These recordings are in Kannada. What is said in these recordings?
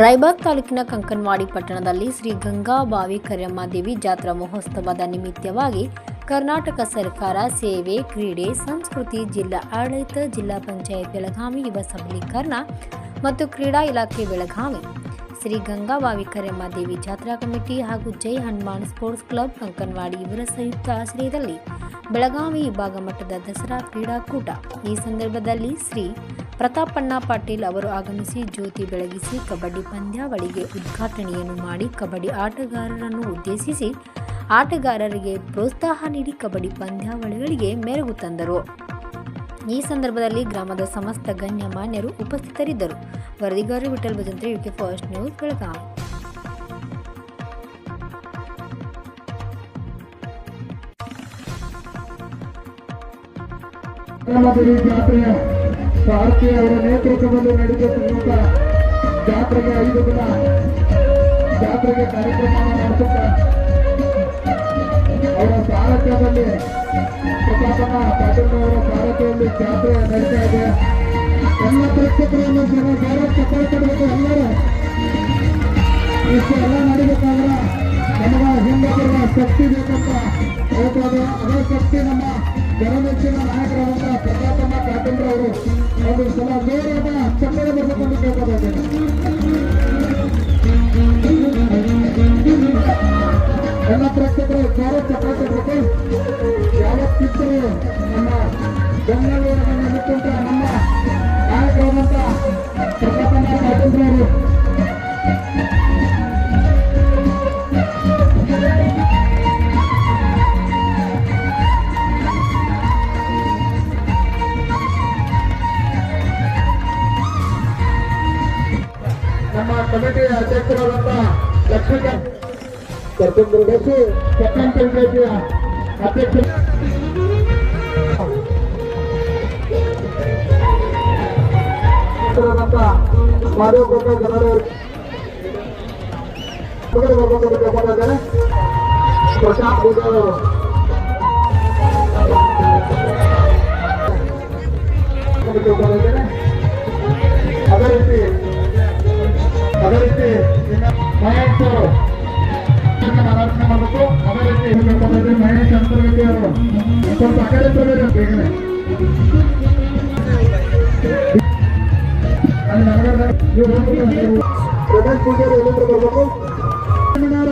ರಾಯಬಾಗ್ ತಾಲೂಕಿನ ಕಂಕನವಾಡಿ ಪಟ್ಟಣದಲ್ಲಿ ಶ್ರೀ ಗಂಗಾಬಾವಿ ಕರಿಯಮ್ಮ ದೇವಿ ಜಾತ್ರಾ ಮಹೋತ್ಸವದ ನಿಮಿತ್ತವಾಗಿ ಕರ್ನಾಟಕ ಸರ್ಕಾರ ಸೇವೆ, ಕ್ರೀಡೆ, ಸಂಸ್ಕೃತಿ, ಜಿಲ್ಲಾ ಆಡಳಿತ, ಜಿಲ್ಲಾ ಪಂಚಾಯತ್ ಬೆಳಗಾವಿ, ಯುವ ಸಬಲೀಕರಣ ಮತ್ತು ಕ್ರೀಡಾ ಇಲಾಖೆ ಬೆಳಗಾವಿ. ಶ್ರೀ ಗಂಗಾಬಾವಿ ಕರಿಯಮ್ಮ ದೇವಿ ಜಾತ್ರಾ ಕಮಿಟಿ ಹಾಗೂ ಜೈ ಹನುಮಾನ್ ಸ್ಪೋರ್ಟ್ಸ್ ಕ್ಲಬ್ ಕಂಕನವಾಡಿ ಇವರ ಸಂಯುಕ್ತ ಆಶ್ರಯದಲ್ಲಿ ಬೆಳಗಾವಿ ವಿಭಾಗ ಮಟ್ಟದ ದಸರಾ ಕ್ರೀಡಾಕೂಟ. ಈ ಸಂದರ್ಭದಲ್ಲಿ ಶ್ರೀ ಪ್ರತಾಪಣ್ಣ ಪಾಟೀಲ್ ಅವರು ಆಗಮಿಸಿ ಜ್ಯೋತಿ ಬೆಳಗಿಸಿ ಕಬಡ್ಡಿ ಪಂದ್ಯಾವಳಿಗೆ ಉದ್ಘಾಟನೆಯನ್ನು ಮಾಡಿ ಕಬಡ್ಡಿ ಆಟಗಾರರನ್ನು ಉದ್ದೇಶಿಸಿ ಆಟಗಾರರಿಗೆ ಪ್ರೋತ್ಸಾಹ ನೀಡಿ ಕಬಡ್ಡಿ ಪಂದ್ಯಾವಳಿಗಳಿಗೆ ಮೆರುಗು ತಂದರು. ಈ ಸಂದರ್ಭದಲ್ಲಿ ಗ್ರಾಮದ ಸಮಸ್ತ ಗಣ್ಯ ಮಾನ್ಯರು ಉಪಸ್ಥಿತರಿದ್ದರು. ವರದಿಗಾರರು Vithal Bhajantri, UK first news, Belagavi. ಜಾತ್ರೆಯ ಸಾರಥಿ ಅವರ ನೇತೃತ್ವದಲ್ಲಿ ನಡೆಯುತ್ತಿರುವಂತಹ ಜಾತ್ರೆಗೆ ಐದು ದಿನ ಜಾತ್ರೆಗೆ ಕಾರ್ಯಕ್ರಮ ನಡೆಸುತ್ತ ಅವರ ಸಾರಥ್ಯದಲ್ಲಿ ಪ್ರತಾಪನ ಪಾಟೀಲ್ ಅವರ ಸಾರಥ್ಯದಲ್ಲಿ ಜಾತ್ರೆ ನಡೀತಾ ಇದೆ. ಎಲ್ಲ ಪ್ರೇಕ್ಷಕರನ್ನು ಜನ ಚಪ್ಪಾಳ್ಕೊಡ್ಬೇಕು ಎಲ್ಲರೂ. ಇಷ್ಟು ಎಲ್ಲ ನಡೀಬೇಕಾದ್ರೆ ನಮಗ ಹಿಂದೆ ಬರುವ ಶಕ್ತಿ ಬೇಕಂತ ಹೇಳ್ಬೋದು ಅದೇ ಶಕ್ತಿ ನಮ್ಮ ಜನಮೆಚ್ಚಿನ ನಾಯಕರಾದಂತಹ ಪ್ರತಾಪಮ್ಮ ಪಾಟೀಲ್ ಅವರು ಒಂದು ಸಲ ಜೋರಾದ ಚಪ್ಪಳೆ ಬರಬೇಕಂತ ಕೇಳ್ಕೊಳ್ತೇನೆ ಎಲ್ಲ ಪ್ರೇಕ್ಷಕರು ಜೋರ ಚಪ್ಪಳೆ ಯಾವತ್ತಿದ್ದರೂ ನಮ್ಮ ಬೆಂಗಳೂರಿನ Captain Berdasi, Captain Berdasi, Captain Berdasi. మరొక జనరు ప్రశాంత్ అదే అదే మయాంతో ಮಾತಾಡ್ತಾ ಮಾಡಬೇಕು ಅದೇ ರೀತಿ ಹೇಳ್ಬೇಕಾದ್ರೆ ಮಹೇಶ್ ಅಂತರ್ಗತಿ ಅವರು ಸ್ವಲ್ಪ ಆ ಕಡೆ ತಗೊಳ್ಳಿ ಬೇಗನೆ ಅಲ್ಲಿ ನಗರದ ನೀವು ಹೋಗ್ಬಿಟ್ಟು ನೀವು ರಮೇಶ್ ಪೂಜಾರಿ ಎಲ್ಲಿಂದ ಬರ್ಬೇಕು ಸೆಮಿನಾರ.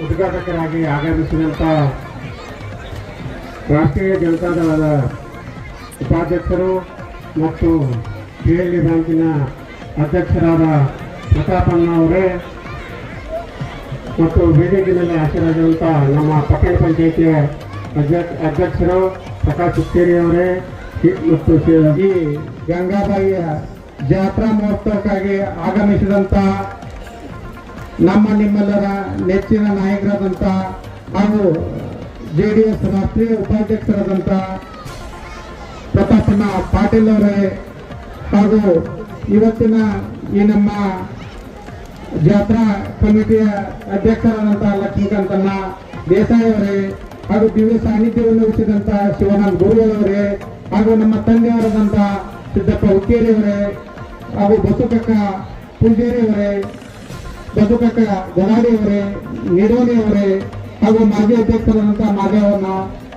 ಉದ್ಘಾಟಕರಾಗಿ ಆಗಮಿಸಿದಂಥ ರಾಷ್ಟ್ರೀಯ ಜನತಾದಳದ ಉಪಾಧ್ಯಕ್ಷರು ಮತ್ತು ಪಿ ಎಲ್ ಡಿ ಬ್ಯಾಂಕಿನ ಅಧ್ಯಕ್ಷರಾದ ಪ್ರತಾಪಣ್ಣ ಅವರೇ ಮತ್ತು ವೇದಿಕೆಯಲ್ಲಿ ಹಾಜರಾದಂಥ ನಮ್ಮ ಪಟ್ಟಣ ಪಂಚಾಯಿತಿಯ ಅಧ್ಯಕ್ಷ ಅಧ್ಯಕ್ಷರು ಪ್ರಕಾಶ್ ಹುಕ್ಕೇರಿ ಅವರೇ ಮತ್ತು ಈ ಗಂಗಾಬಾಯಿಯ ಜಾತ್ರಾ ಮಹೋತ್ಸವಕ್ಕಾಗಿ ಆಗಮಿಸಿದಂಥ ನಮ್ಮ ನಿಮ್ಮೆಲ್ಲರ ನೆಚ್ಚಿನ ನಾಯಕರಾದಂಥ ಹಾಗೂ ಜೆ ಡಿ ಎಸ್ ರಾಷ್ಟ್ರೀಯ ಉಪಾಧ್ಯಕ್ಷರಾದಂಥ ಪ್ರತಾಪಣ್ಣ ಪಾಟೀಲ್ ಅವರೇ ಹಾಗೂ ಇವತ್ತಿನ ಈ ನಮ್ಮ ಜಾತ್ರಾ ಕಮಿಟಿಯ ಅಧ್ಯಕ್ಷರಾದಂಥ ಲಕ್ಷ್ಮೀಕಾಂತಣ್ಣ ದೇಸಾಯಿ ಅವರೇ ಹಾಗೂ ದಿವ್ಯ ಸಾನ್ನಿಧ್ಯವನ್ನು ವಹಿಸಿದಂಥ ಶಿವಾನಂದ ಗುರುಗಳವರೇ ಹಾಗೂ ನಮ್ಮ ತಂದೆಯವರಾದಂಥ ಸಿದ್ದಪ್ಪ ಹುಕ್ಕೇರಿ ಅವರೇ ಹಾಗೂ ಬಸವಕಕ್ಕ ಪೂಜೇರಿ ಅವರೇ ಬದುಕಕ್ಕ ಗಲಾಡಿ ಅವರೇ, ನಿಡೋನಿ ಅವರೇ, ಹಾಗೂ ಮಾಜಿ ಅಧ್ಯಕ್ಷರಾದಂತಹ ಮಾದೇವಣ್ಣ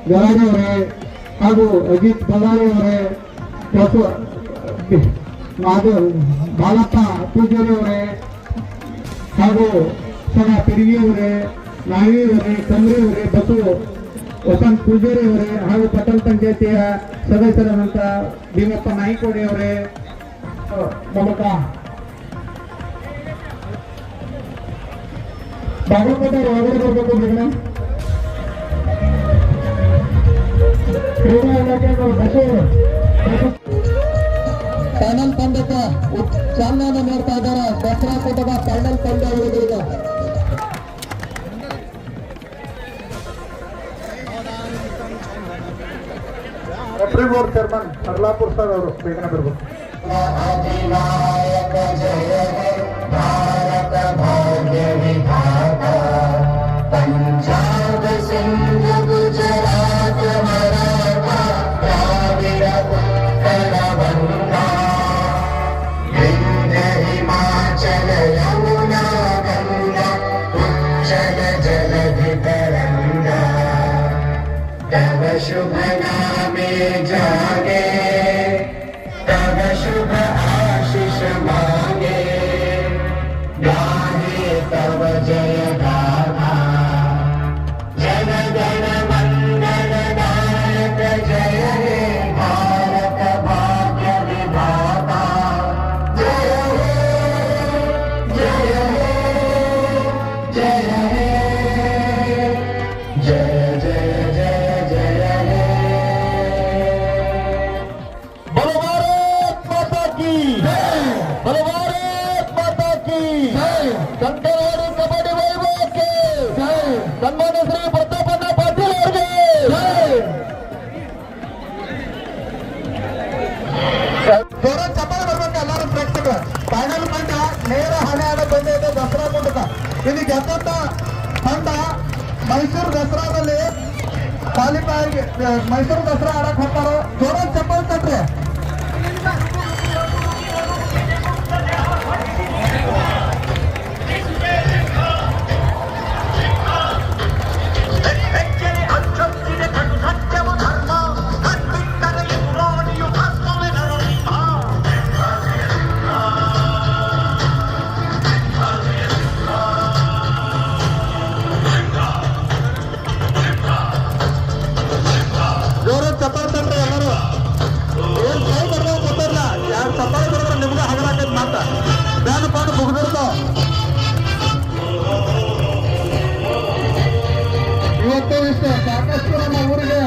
ಗಲಾಡಿ ಅವರೇ, ಹಾಗೂ ಅಜಿತ್ ಬಳ್ಳಾರಿಯವರೇ ಮಾಧವ್ ಬಾಲಪ್ಪ ಪೂಜಾರಿ ಅವರೇ, ಹಾಗೂ ಸಹ ತೆರಿಗೆ ನಾಯಿಯವರೇ ಚಂದ್ರಿಯವರೇ ಬಸು, ವಸಂತ್ ಪೂಜಾರಿ ಅವರೇ, ಹಾಗೂ ಪಟ್ಟಣ ಪಂಚಾಯತಿಯ ಸದಸ್ಯರಾದಂತಹ ಭೀಮಪ್ಪ ನಾಯ್ಕೋಡಿ ಅವರೇ ಮಮತಾ. ಬಾಗಲಕೋಟೆ ಒಳಗಡೆ ಬರಬೇಕು ಬೇಗನೆ ಕ್ರೀಡಾ ಇಲಾಖೆ ಬಸು ಫೈನಲ್ ಪಂದ್ಯಕ್ಕೆ ನೀಡ್ತಾ ಇದ್ದಾರೆ. ದಸರಾ ಕೂಟದ ಫೈನಲ್ ಪಂದ್ಯ ಈಗ referee board chairman Harlapur sir ಅವರು ಬೇಗನೆ ಬರಬೇಕು. ಶಂಕರವಾಡಿ ಕಬಡ್ಡಿ ವೈಭವಕ್ಕೆ ಸನ್ಮಾನ್ಯ ಶ್ರೀ ಪ್ರತಾಪಣ್ಣ ಪಾಟೀಲ್ ಅವರಿಗೆ ಜೋರ ಚಪ್ಪಾಳೆ ಬರ್ಬೇಕು ಎಲ್ಲರೂ ಪ್ರೇಕ್ಷಕರು. ಫೈನಲ್ ಪಂದ್ಯ ನೇರ ಹಣೆ ಆಡ ಬಂದಿದೆ ದಸರಾ ಮೂಲಕ ಇಲ್ಲಿ ಗೆದ್ದಂತ ತಂಡ ಮೈಸೂರು ದಸರಾದಲ್ಲಿ ಕ್ವಾಲಿಫೈ ಮೈಸೂರು ದಸರಾ ಆಡಕ್ ಹೋಗ್ತಾರೋ? ಜೋರ ಚಪ್ಪಲ್ ತಟ್ರಿ. ಸಾಕಷ್ಟು ನಮ್ಮ ಊರಿಗೆ.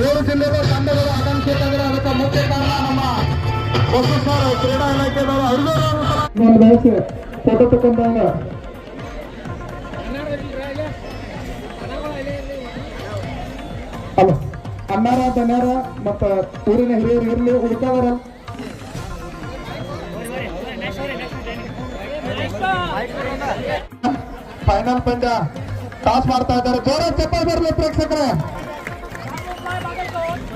ಏಳು ಜಿಲ್ಲೆಗಳ ತಂಡಗಳು ಆಕಾಂಕ್ಷಿತಾಗಿದೆ ಅದಕ್ಕೆ ಮುಖ್ಯ ಕಾರಣ ನಮ್ಮ ಹೊಸ ಸಾರ ಕ್ರೀಡಾ ಇಲಾಖೆದವರು ಅವ್ರಿಗೂ ಫೋಟೋ ತಗೊಂಡಾಗ ಅಲ್ಲ ಅನ್ನಾರ ದನ್ಯಾರ ಮತ್ತ ಊರಿನ ಹಿರಿಯರು ಇರಲಿ ಉಳ್ಕಾದಾರ ಫೈನಲ್ ಪಂದ್ಯ. ಟಾಸ್ ಮಾಡ್ತಾ ಇದ್ದಾರೆ ಜೋರ ಚಪ್ಪಲ್ ಬರಲಿ ಪ್ರೇಕ್ಷಕರೇ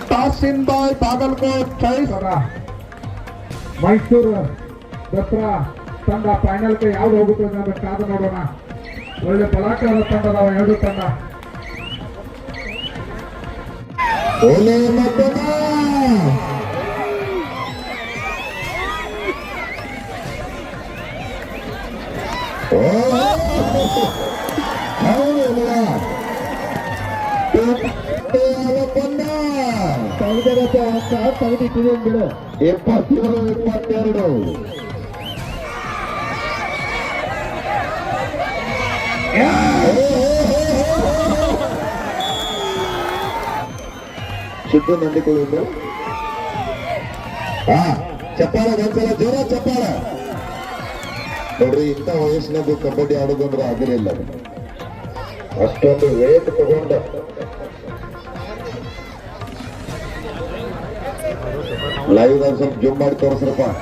ಟಾಸ್ ಇನ್ ಬಾಯ್ ಬಾಗಲ್ಕೋಟ್ ಚೈಸ್ ಮೈಸೂರು ದಸರಾ ತಂಡ ಫೈನಲ್ಗೆ ಯಾವ್ದು ಹೋಗುತ್ತೆ ಅನ್ನೋದು ಕಾದು ನೋಡೋಣ ಒಳ್ಳೆ ಬಲಾಕಾರದ ತಂಡ ಅದಾವ ಎರಡು ತಂಡ ಓಲೆ ಮದ್ದನ ತೆಗೆದಿಟ್ಟಿದೆ ಇಪ್ಪತ್ತೇಳು ಇಪ್ಪತ್ತೆರಡು. ಸಿದ್ದು ನಂಬಿಕೊಳ್ಳುವುದು ಚಪ್ಪಾಳ ಒಂದ್ಸಲ ಜೋರ ಚಪ್ಪಾಳ. ನೋಡ್ರಿ, ಇಂಥ ವಯಸ್ಸಿನಲ್ಲಿ ಕಬಡ್ಡಿ ಆಡೋದಂದ್ರೆ ಆಗಿರಲಿಲ್ಲ ಅಷ್ಟೊಂದು ವೇಟ್ ತಗೊಂಡ लाईव्ह दर्शक जुंबाड तोरसरपा